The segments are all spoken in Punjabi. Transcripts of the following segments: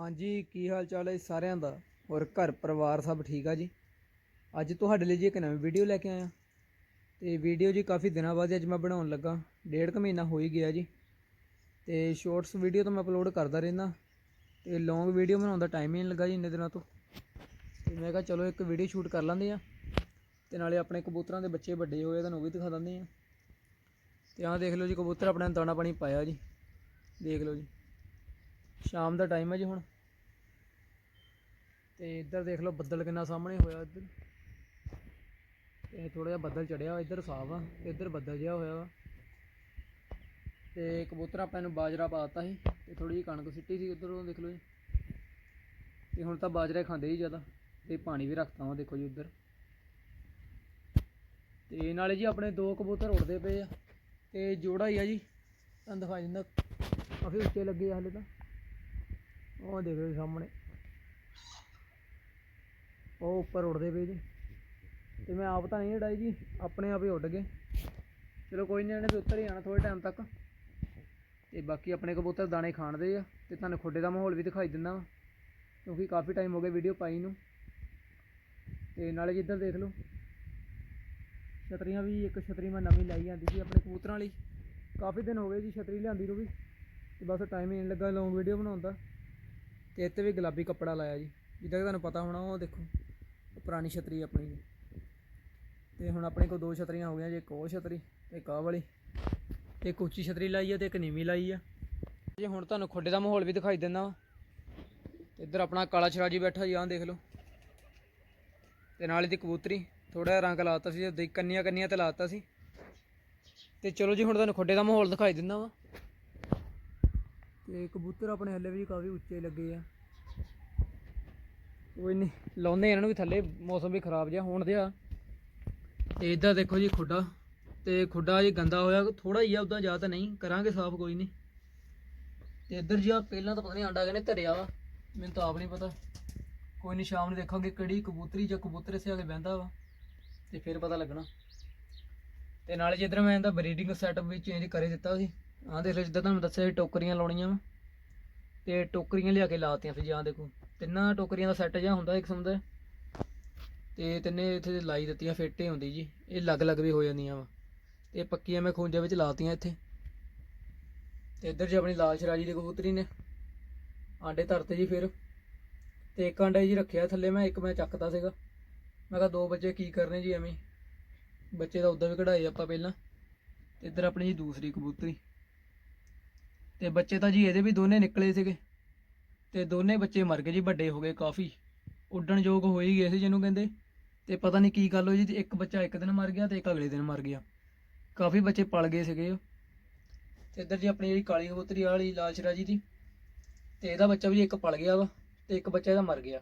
ਹਾਂਜੀ, ਕੀ ਹਾਲ ਚਾਲ ਹੈ ਜੀ ਸਾਰਿਆਂ ਦਾ? ਔਰ ਘਰ ਪਰਿਵਾਰ ਸਭ ਠੀਕ ਆ ਜੀ? ਅੱਜ ਤੁਹਾਡੇ ਲਈ ਜੀ ਇੱਕ ਨਵੀਂ ਵੀਡੀਓ ਲੈ ਕੇ ਆਇਆ। ਤੇ ਵੀਡੀਓ ਜੀ ਕਾਫੀ ਦਿਨਾਂ ਬਾਅਦ ਅੱਜ ਮੈਂ ਬਣਾਉਣ ਲੱਗਾ। ਡੇਢ ਕੁ ਮਹੀਨਾ ਹੋ ਹੀ ਗਿਆ ਜੀ। ਤੇ ਸ਼ਾਰਟਸ ਵੀਡੀਓ ਤਾਂ ਮੈਂ ਅਪਲੋਡ ਕਰਦਾ ਰਹਿੰਦਾ। ਤੇ ਲੌਂਗ ਵੀਡੀਓ ਬਣਾਉਣ ਦਾ ਟਾਈਮ ਹੀ ਨਹੀਂ ਲੱਗਾ ਜੀ ਇੰਨੇ ਦਿਨਾਂ ਤੋਂ। ਤੇ ਮੈਂ ਕਿਹਾ ਚਲੋ ਇੱਕ ਵੀਡੀਓ ਸ਼ੂਟ ਕਰ ਲੈਂਦੇ ਆ। ਤੇ ਨਾਲੇ ਆਪਣੇ ਕਬੂਤਰਾਂ ਦੇ ਬੱਚੇ ਵੱਡੇ ਹੋਏ ਤੁਹਾਨੂੰ ਉਹ ਵੀ ਦਿਖਾ ਦਿੰਦੇ ਆ। ਤੇ ਆਹ ਦੇਖ ਲਓ ਜੀ, ਕਬੂਤਰ ਆਪਣੇ ਦਾਣਾ ਪਾਣੀ ਪਾਇਆ ਜੀ। ਦੇਖ ਲਓ ਜੀ। ਸ਼ਾਮ ਦਾ ਟਾਈਮ ਹੈ ਜੀ ਹੁਣ। ਤੇ ਇੱਧਰ ਦੇਖ ਲਓ ਬੱਦਲ ਕਿੰਨਾ ਸਾਹਮਣੇ ਹੋਇਆ ਇੱਧਰ। ਤੇ ਥੋੜਾ ਜਿਹਾ ਬੱਦਲ ਚੜਿਆ ਇੱਧਰ ਸਾਫ਼ ਆ, ਇੱਧਰ ਬੱਦਲ ਜਿਹਾ ਹੋਇਆ ਵਾ। ਤੇ ਕਬੂਤਰ ਆਪਾਂ ਨੂੰ ਬਾਜਰਾ ਪਾਤਾ ਸੀ, ਤੇ ਥੋੜੀ ਜਿਹੀ ਕਣਕ ਸਿੱਟੀ ਸੀ ਉੱਧਰੋਂ, ਦੇਖ ਲਓ ਜੀ। ਤੇ ਹੁਣ ਤਾਂ ਬਾਜਰਾ ਹੀ ਖਾਂਦੇ ਹੀ ਜ਼ਿਆਦਾ, ਤੇ ਪਾਣੀ ਵੀ ਰੱਖਤਾ ਵਾ, ਦੇਖੋ ਜੀ ਉੱਧਰ। ਤੇ ਨਾਲੇ ਜੀ ਆਪਣੇ ਦੋ ਕਬੂਤਰ ਉੜਦੇ ਪਏ ਆ, ਤੇ ਜੋੜਾ ਹੀ ਆ ਜੀ, ਤੁਹਾਨੂੰ ਦਿਖਾ ਦਿੰਦਾ। ਕਾਫੀ ਉੱਚੇ ਲੱਗੇ ਆ ਹਲੇ ਤਾਂ। ਉਹ ਦੇਖ ਲਓ ਜੀ ਸਾਹਮਣੇ। ਉਹ ਉੱਪਰ ਉੱਡਦੇ ਪਏ ਜੀ। ਤੇ ਮੈਂ ਆਪ ਤਾਂ ਨਹੀਂ ਉਡਾਈ ਜੀ, ਆਪਣੇ ਆਪ ਹੀ ਉੱਡ ਗਏ। ਚਲੋ ਕੋਈ ਨਹੀਂ, ਇਹਨੇ ਤੇ ਉੱਤਰ ਹੀ ਆਣਾ ਥੋੜੇ ਟਾਈਮ ਤੱਕ। ਤੇ ਬਾਕੀ ਆਪਣੇ ਕਬੂਤਰ ਦਾਣੇ ਖਾਣਦੇ ਆ, ਤੇ ਤੁਹਾਨੂੰ ਖੁੱਡੇ ਦਾ ਮਾਹੌਲ ਵੀ ਦਿਖਾਈ ਦਿੰਦਾ ਵਾ, ਕਿਉਂਕਿ ਕਾਫੀ ਟਾਈਮ ਹੋ ਗਿਆ ਵੀਡੀਓ ਪਾਈ ਨੂੰ। ਤੇ ਨਾਲੇ ਜਿੱਧਰ ਦੇਖ ਲਓ। ਛਤਰੀਆਂ ਵੀ, ਇੱਕ ਛਤਰੀ ਮੈਂ ਨਵੀਂ ਲਾਈ ਜਾਂਦੀ ਸੀ ਆਪਣੇ ਕਬੂਤਰਾਂ ਲਈ। ਕਾਫੀ ਦਿਨ ਹੋ ਗਏ ਜੀ ਛਤਰੀ ਲਿਆਂਦੀ ਨੂੰ ਵੀ। ਤੇ ਬਸ ਟਾਈਮ ਹੀ ਨਹੀਂ ਲੱਗਾ ਲੌਂਗ ਵੀਡੀਓ ਬਣਾਉਣ ਦਾ। ਤੇ ਇੱਥੇ ਵੀ ਗੁਲਾਬੀ ਕੱਪੜਾ ਲਾਇਆ ਜੀ। ਜਿੱਦਾਂ ਕਿ ਤੁਹਾਨੂੰ ਪਤਾ ਹੋਣਾ, ਉਹ ਦੇਖੋ, ਪੁਰਾਣੀ ਛਤਰੀ ਆਪਣੀ। ਜੀ ਤੇ ਹੁਣ ਆਪਣੇ ਕੋਲ ਦੋ ਛਤਰੀਆਂ ਹੋ ਗਈਆਂ ਜੀ, ਇੱਕ ਉਹ ਛਤਰੀ ਤੇ ਇੱਕ ਆਹ ਵਾਲੀ। ਤੇ ਇੱਕ ਉੱਚੀ ਛਤਰੀ ਲਾਈ ਆ ਤੇ ਇੱਕ ਨੀਵੀਂ ਲਾਈ ਆ। ਜੀ ਹੁਣ ਤੁਹਾਨੂੰ ਖੁੱਡੇ ਦਾ ਮਾਹੌਲ ਵੀ ਦਿਖਾਈ ਦਿੰਦਾ ਵਾ। ਇੱਧਰ ਆਪਣਾ ਕਾਲਾ ਸ਼ਰਾਜੀ ਬੈਠਾ ਜੀ, ਆਹ ਦੇਖ ਲਓ। ਤੇ ਨਾਲ ਇਹਦੀ ਕਬੂਤਰੀ ਥੋੜਾ ਜਿਹਾ ਰੰਗ ਲਾਤਾ ਸੀ ਤੇ ਕੰਨੀਆਂ ਕੰਨੀਆਂ ਤੇ ਲਾਤਾ ਸੀ। ਤੇ ਚਲੋ ਜੀ, ਹੁਣ ਤੁਹਾਨੂੰ ਖੁੱਡੇ ਦਾ ਮਾਹੌਲ ਦਿਖਾਈ ਦਿੰਦਾ ਵਾ। ਤੇ ਕਬੂਤਰ ਆਪਣੇ ਹੱਲੇ ਵੀ ਕਾਫੀ ਉੱਚੇ ਲੱਗੇ ਆ। ਕੋਈ ਨਹੀਂ ਲਾਉਂਦੇ ਇਹਨਾਂ ਨੂੰ ਵੀ ਥੱਲੇ ਮੌਸਮ ਵੀ ਖਰਾਬ ਜਿਹਾ ਹੋਣ ਦਿਆ। ਤੇ ਇੱਧਰ ਦੇਖੋ ਜੀ ਖੁੱਡਾ, ਤੇ ਖੁੱਡਾ ਜੀ ਗੰਦਾ ਹੋਇਆ ਥੋੜਾ ਹੀ ਆ, ਉਦਾਂ ਜ਼ਿਆਦਾ ਤਾਂ ਨਹੀਂ, ਕਰਾਂਗੇ ਸਾਫ਼ ਕੋਈ ਨਹੀਂ। ਤੇ ਇੱਧਰ ਜੀ ਆ ਪਹਿਲਾਂ ਤਾਂ ਪਤਾ ਨਹੀਂ ਆਂਡਾ ਕਹਿੰਦੇ ਧਰਿਆ ਵਾ, ਮੈਨੂੰ ਤਾਂ ਆਪ ਨਹੀਂ ਪਤਾ। ਕੋਈ ਨਹੀਂ ਸ਼ਾਮ ਨੂੰ ਦੇਖਾਂਗੇ ਕਿਹੜੀ ਕਬੂਤਰੀ ਜਾਂ ਕਬੂਤਰ ਇਸੇ ਆ ਕੇ ਬਹਿੰਦਾ ਵਾ, ਤੇ ਫਿਰ ਪਤਾ ਲੱਗਣਾ। ਤੇ ਨਾਲੇ ਜਿੱਧਰ ਮੈਂ ਇਹਦਾ ਬਰੀਡਿੰਗ ਸੈਟਅਪ ਵੀ ਚੇਂਜ ਕਰੇ ਦਿੱਤਾ ਸੀ ਆਹ ਦੇਖ ਲਓ ਜਿੱਦਾਂ ਤੁਹਾਨੂੰ ਦੱਸਿਆ ਸੀ ਟੋਕਰੀਆਂ ਲਾਉਣੀਆਂ ਵਾ। ਤੇ ਟੋਕਰੀਆਂ ਲਿਆ ਕੇ ਲਾਤੀਆਂ ਸੀ ਜਾਂ ਦੇਖੋ। ਤਿੰਨਾਂ ਟੋਕਰੀਆਂ ਦਾ ਸੈੱਟ ਜਿਹਾ ਹੁੰਦਾ ਇੱਕ ਕਿਸਮ ਦਾ ਤੇ ਤਿੰਨੇ ਇੱਥੇ ਲਾਈ ਦਿੱਤੀਆਂ, ਫੇਟੇ ਹੁੰਦੀ ਜੀ। ਇਹ ਅਲੱਗ-ਅਲੱਗ ਵੀ ਹੋ ਜਾਂਦੀਆਂ ਵਾ। ਤੇ ਪੱਕੀਆਂ ਮੈਂ ਖੂੰਜੇ ਵਿੱਚ ਲਾਤੀਆਂ ਇੱਥੇ। ਤੇ ਇੱਧਰ ਜੀ ਆਪਣੀ ਲਾਲ ਸ਼ਰਾਜੀ ਦੇ ਕਬੂਤਰੀ ਨੇ। ਆਂਡੇ ਧਰਤੇ ਜੀ ਫਿਰ। ਤੇ ਇੱਕ ਆਂਡਾ ਜੀ ਰੱਖਿਆ ਥੱਲੇ ਮੈਂ, ਇੱਕ ਮੈਂ ਚੱਕਦਾ ਸੀਗਾ। ਮੈਂ ਕਿਹਾ ਦੋ ਬੱਚੇ ਕੀ ਕਰਨੇ ਜੀ ਐਵੇਂ। ਬੱਚੇ ਤਾਂ ਉਦਾਂ ਵੀ ਕਢਾਏ ਆਪਾਂ ਪਹਿਲਾਂ। ਤੇ ਇੱਧਰ ਆਪਣੀ ਜੀ ਦੂਸਰੀ ਕਬੂਤਰੀ। ਤੇ ਬੱਚੇ ਤਾਂ ਜੀ ਇਹਦੇ ਵੀ ਦੋਨੇ ਨਿਕਲੇ ਸੀਗੇ। ਤੇ ਦੋਨੇ ਬੱਚੇ ਮਰ ਗਏ ਜੀ, ਵੱਡੇ ਹੋ ਗਏ ਕਾਫੀ। ਉੱਡਣ ਯੋਗ ਹੋ ਹੀ ਗਏ ਸੀ ਜਿਹਨੂੰ ਕਹਿੰਦੇ। ਤੇ ਪਤਾ ਨਹੀਂ ਕੀ ਗੱਲ ਹੋਈ ਜੀ, ਤੇ ਇੱਕ ਬੱਚਾ ਇੱਕ ਦਿਨ ਮਰ ਗਿਆ ਤੇ ਇੱਕ ਅਗਲੇ ਦਿਨ ਮਰ ਗਿਆ। ਕਾਫੀ ਬੱਚੇ ਪਲ ਗਏ ਸੀਗੇ ਉਹ। ਤੇ ਇੱਧਰ ਜੀ ਆਪਣੀ ਜਿਹੜੀ ਕਾਲੀ ਕਬੂਤਰੀ ਵਾਲੀ ਲਾਲ ਸ਼ਰਾਜੀ ਦੀ, ਤੇ ਇਹਦਾ ਬੱਚਾ ਵੀ ਇੱਕ ਪਲ ਗਿਆ ਵਾ, ਤੇ ਇੱਕ ਬੱਚਾ ਇਹਦਾ ਮਰ ਗਿਆ।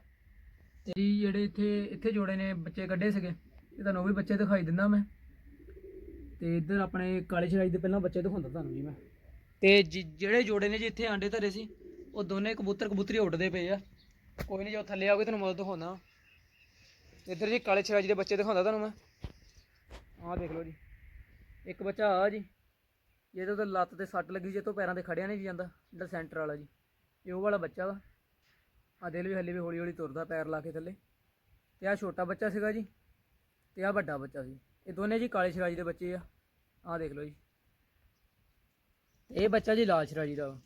ਤੇ ਜੀ ਜਿਹੜੇ ਇੱਥੇ ਇੱਥੇ ਜੋੜੇ ਨੇ ਬੱਚੇ ਕੱਢੇ ਸੀਗੇ, ਇਹ ਤੁਹਾਨੂੰ ਉਹ ਵੀ ਬੱਚੇ ਦਿਖਾਈ ਦਿੰਦਾ ਮੈਂ। ਤੇ ਇੱਧਰ ਆਪਣੇ ਕਾਲੇ ਸ਼ਰਾਜੀ ਦੇ ਪਹਿਲਾਂ ਬੱਚੇ ਦਿਖਾਉਂਦਾ ਤੁਹਾਨੂੰ ਜੀ ਮੈਂ। ਤੇ ਜਿ- ਜਿਹੜੇ ਜੋੜੇ ਨੇ ਜੀ ਇੱਥੇ ਆਂਡੇ ਧਰੇ ਸੀ, ਉਹ ਦੋਨੇ ਕਬੂਤਰ ਕਬੂਤਰੀ ਉੱਡਦੇ ਪਏ ਆ। ਕੋਈ ਨਹੀਂ ਜੋ ਥੱਲੇ ਆਓਗੇ ਤੁਹਾਨੂੰ ਮਦਦ ਦਿਖਾਉਣਾ। ਇੱਧਰ ਜੀ ਕਾਲੇ ਸ਼ਰਾਜੀ ਦੇ ਬੱਚੇ ਦਿਖਾਉਂਦਾ ਤੁਹਾਨੂੰ ਮੈਂ। ਆਹ ਦੇਖ ਲਓ ਜੀ। ਇੱਕ ਬੱਚਾ ਆ ਜੀ, ਜਿਹਦੇ ਤੇ ਲੱਤ ਤੇ ਸੱਟ ਲੱਗੀ ਜੇ ਤੋਂ ਪੈਰਾਂ ਤੇ ਖੜਿਆ ਨਹੀਂ ਜੀ ਜਾਂਦਾ ਜਿਹੜਾ ਸੈਂਟਰ ਵਾਲਾ ਜੀ। ਇਹ ਉਹ ਵਾਲਾ ਬੱਚਾ ਵਾ। ਆ ਦਿਲ ਵੀ ਹੱਲੇ ਵੀ ਹੌਲੀ ਹੌਲੀ ਤੁਰਦਾ ਪੈਰ ਲਾ ਕੇ ਥੱਲੇ। ਤੇ ਆ ਛੋਟਾ ਬੱਚਾ ਸੀਗਾ ਜੀ, ਤੇ ਆ ਵੱਡਾ ਬੱਚਾ ਸੀ। ਇਹ ਦੋਨੇ ਜੀ ਕਾਲੇ ਸ਼ਰਾਜ ਦੇ ਬੱਚੇ ਆ। ਆਹ ਦੇਖ ਲਓ ਜੀ। ਇਹ ਬੱਚਾ ਜੀ ਲਾਲ ਸ਼ਰਾਜੀ ਦਾ। ਵਾ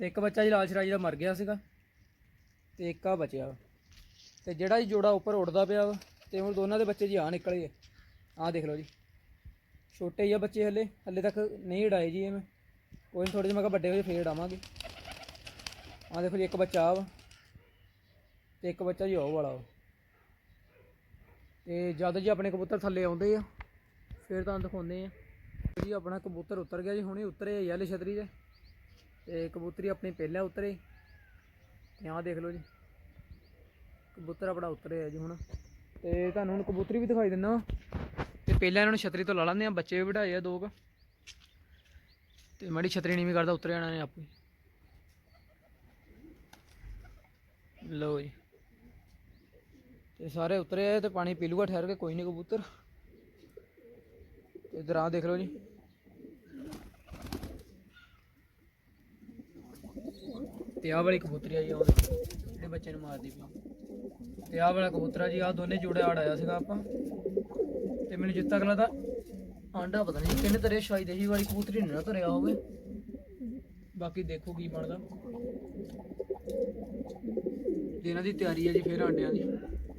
ਤੇ ਇੱਕ ਬੱਚਾ ਜੀ ਲਾਲ ਸ਼ਰਾਜੀ ਦਾ ਮਰ ਗਿਆ ਸੀਗਾ ਤੇ ਇੱਕ ਆ ਬਚਿਆ। ਵਾ ਤੇ ਜਿਹੜਾ ਜੀ ਜੋੜਾ ਉੱਪਰ ਉੱਡਦਾ ਪਿਆ ਵਾ, ਤੇ ਹੁਣ ਦੋਨਾਂ ਦੇ ਬੱਚੇ ਜੀ ਆ ਨਿਕਲੇ ਆ। ਆਹ ਦੇਖ ਲਓ ਜੀ। ਛੋਟੇ ਹੀ ਆ ਬੱਚੇ ਹਲੇ ਹਲੇ ਤੱਕ ਨਹੀਂ ਉਡਾਏ ਜੀ ਐਵੇਂ ਕੋਈ ਥੋੜੇ ਜਿਹੇ ਮੈਂ ਕਿਹਾ ਵੱਡੇ ਹੋ ਜੇ ਫੇਰ ਉਡਾਵਾਂਗੇ। ਆਹ ਦੇਖੋ ਜੀ, ਇੱਕ ਬੱਚਾ ਆ ਵਾ ਤੇ ਇੱਕ ਬੱਚਾ ਜੀ ਉਹ ਵਾਲਾ ਵਾ। ਤੇ ਜਦ ਜੀ ਆਪਣੇ ਕਬੂਤਰ ਥੱਲੇ ਆਉਂਦੇ ਆ ਫਿਰ ਤੁਹਾਨੂੰ ਦਿਖਾਉਂਦੇ ਆ ਜੀ, ਆਪਣਾ ਕਬੂਤਰ ਉਤਰ ਗਿਆ ਜੀ, ਹੁਣੇ ਉਤਰੇ ਯੈਲੇ ਛਤਰੀ ਦੇ। ਤੇ ਕਬੂਤਰੀ ਆਪਣੀ ਪਹਿਲਾਂ ਉਤਰੇ। ਤੇ ਆਹ ਦੇਖ ਲਓ ਜੀ। ਕਬੂਤਰ ਆਪਣਾ ਉਤਰੇ ਆ ਜੀ ਹੁਣ। ਤੇ ਤੁਹਾਨੂੰ ਹੁਣ ਕਬੂਤਰੀ ਵੀ ਦਿਖਾਈ ਦਿੰਦਾ ਤੇ ਪਹਿਲਾਂ ਇਹਨਾਂ ਨੂੰ ਛਤਰੀ ਤੋਂ ਲਾ ਲੈਂਦੇ ਆ ਬੱਚੇ ਵੀ ਬਿਠਾਏ ਆ ਦੋ ਕੁ। ਤੇ ਮਾੜੀ ਛਤਰੀ ਨਹੀਂ ਵੀ ਕਰਦਾ, ਉਤਰ ਜਾਣਾ ਨੇ ਆਪੇ। ਲਓ ਜੀ। ਤੇ ਸਾਰੇ ਉਤਰੇ ਆ ਤੇ ਪਾਣੀ ਪੀ ਲੂਗਾ ਠਹਿਰ ਕੇ, ਕੋਈ ਨਹੀਂ ਕਬੂਤਰ। ਇਧਰ ਆ ਦੇਖ ਲਓ ਜੀ। ਤੇ ਆਹ ਵਾਲੀ ਕਬੂਤਰੀ ਆ ਜੀ ਉਹ ਦੇਖੋ ਬੱਚੇ ਨੂੰ ਮਾਰਦੀ ਪਈ। ਤੇ ਆਹ ਵਾਲਾ ਕਬੂਤਰਾ ਜੀ, ਆਹ ਦੋਨੇ ਜੋੜੇ ਆੜ ਆਇਆ ਸੀਗਾ ਆਪਾਂ। ਤੇ ਮੈਨੂੰ ਜਿੱਤਾ ਅਗਲਾ ਦਾ ਆਂਡਾ ਪਤਾ ਨਹੀਂ ਕਿੰਨੇ ਤਰੇ ਸ਼ਾਇਦ ਇਹੀ ਵਾਲੀ ਕਬੂਤਰੀ ਨਾ ਧਰਿਆ ਹੋਵੇ। ਬਾਕੀ ਦੇਖੋ ਕੀ ਬਣਦਾ। ਤੇ ਇਹਨਾਂ ਦੀ ਤਿਆਰੀ ਹੈ ਜੀ ਫਿਰ ਆਂਡਿਆਂ ਦੀ।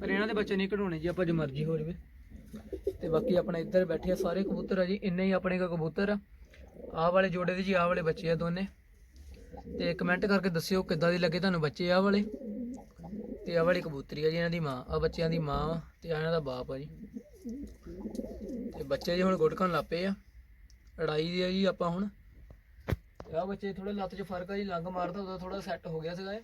ਪਰ ਇਹਨਾਂ ਦੇ ਬੱਚੇ ਨਹੀਂ ਕਢਾਉਣੇ ਜੀ, ਆਪਾਂ ਜੋ ਮਰਜ਼ੀ ਹੋ ਜਾਵੇ। ਤੇ ਬਾਕੀ ਆਪਣੇ ਇੱਧਰ ਬੈਠੇ ਆ ਸਾਰੇ ਕਬੂਤਰ ਆ ਜੀ, ਇੰਨੇ ਹੀ ਆਪਣੇ ਕੋ ਕਬੂਤਰ ਆ। ਆਹ ਵਾਲੇ ਜੋੜੇ ਦੇ ਜੀ, ਆਹ ਵਾਲੇ ਬੱਚੇ ਆ ਦੋਨੇ। ਤੇ ਕਮੈਂਟ ਕਰਕੇ ਦੱਸਿਓ ਕਿੱਦਾਂ ਦੀ ਲੱਗੇ ਤੁਹਾਨੂੰ ਬੱਚੇ ਆਹ ਵਾਲੇ। ਤੇ ਆਹ ਵਾਲੀ ਕਬੂਤਰੀ ਆ ਜੀ, ਇਹਨਾਂ ਦੀ ਮਾਂ ਆ ਬੱਚਿਆਂ ਦੀ ਮਾਂ ਤੇ ਇਹਨਾਂ ਦਾ ਬਾਪ ਆ ਜੀ। ਤੇ ਬੱਚੇ ਜੀ ਹੁਣ ਗੁੱਟਕਣ ਲੱਪੇ ਆ। ਲੜਾਈ ਦੀ ਆ ਜੀ ਆਪਾਂ ਹੁਣ। ਤੇ ਆਹ ਬੱਚੇ ਥੋੜੇ ਲੱਤ 'ਚ ਫ਼ਰਕ ਆ ਜੀ ਲੰਗ ਮਾਰਦਾ, ਉਹਦਾ ਥੋੜਾ ਸੈੱਟ ਹੋ ਗਿਆ ਸੀਗਾ ਇਹ।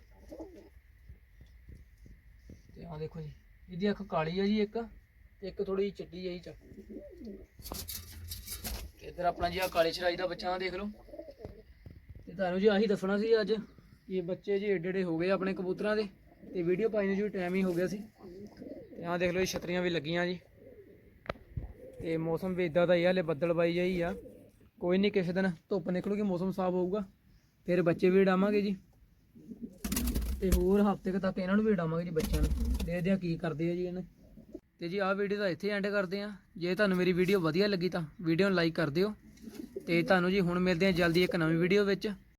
ਤੇ ਆਹ ਦੇਖੋ ਜੀ, ਇਹਦੀ ਅੱਖ ਕਾਲੀ ਆ ਜੀ ਇੱਕ। ਇੱਕ ਥੋੜੀ ਚਿੱਟੀ ਆ ਚ। ਤੇ ਆਪਣਾ ਜੀ ਆ ਕਾਲੇ ਚਰਾਈ ਦਾ ਬੱਚਾ ਦੇਖ ਲਓ। ਤੇ ਤੁਹਾਨੂੰ ਜੀ ਆਹੀ ਦੱਸਣਾ ਸੀ ਅੱਜ, ਇਹ ਬੱਚੇ ਜੀ ਏਡੇ ਏਡੇ ਹੋ ਗਏ ਆਪਣੇ ਕਬੂਤਰਾਂ ਦੇ, ਤੇ ਵੀਡੀਓ ਪਾਈ ਨੂੰ ਜੀ ਟਾਈਮ ਹੀ ਹੋ ਗਿਆ ਸੀ। ਤੇ ਆਹ ਦੇਖ ਲਓ ਜੀ ਛਤਰੀਆਂ ਵੀ ਲੱਗੀਆਂ ਜੀ। ਤੇ ਮੌਸਮ ਵੀ ਇਦਾਂ ਦਾ ਹੀ ਆ, ਹਲੇ ਬੱਦਲ ਬਾਈ ਜਾਈ ਆ। ਕੋਈ ਨਹੀਂ ਕਿਸੇ ਦਿਨ ਧੁੱਪ ਨਿਕਲੂਗੀ, ਮੌਸਮ ਸਾਫ਼ ਹੋਊਗਾ। ਫਿਰ ਬੱਚੇ ਵੀ ਉਡਾਵਾਂਗੇ ਜੀ। ਤੇ ਹੋਰ ਹਫ਼ਤੇ ਤੱਕ ਇਹਨਾਂ ਨੂੰ ਵੀ ਉਡਾਵਾਂਗੇ ਜੀ ਬੱਚਿਆਂ ਨੂੰ। ਦੇਖਦੇ ਆ ਕੀ ਕਰਦੇ ਆ ਜੀ ਇਹਨੇ। ਤੇ ਜੀ ਆਹ ਵੀਡੀਓ ਤਾਂ ਇੱਥੇ ਐਂਡ ਕਰਦੇ ਆ ਜੇ ਤੁਹਾਨੂੰ ਮੇਰੀ ਵੀਡੀਓ ਵਧੀਆ ਲੱਗੀ ਤਾਂ ਵੀਡੀਓ ਨੂੰ ਲਾਈਕ ਕਰ ਦਿਓ। ਤੇ ਤੁਹਾਨੂੰ ਜੀ ਹੁਣ ਮਿਲਦੇ ਆ ਜਲਦੀ ਇੱਕ ਨਵੀਂ ਵੀਡੀਓ ਵਿੱਚ।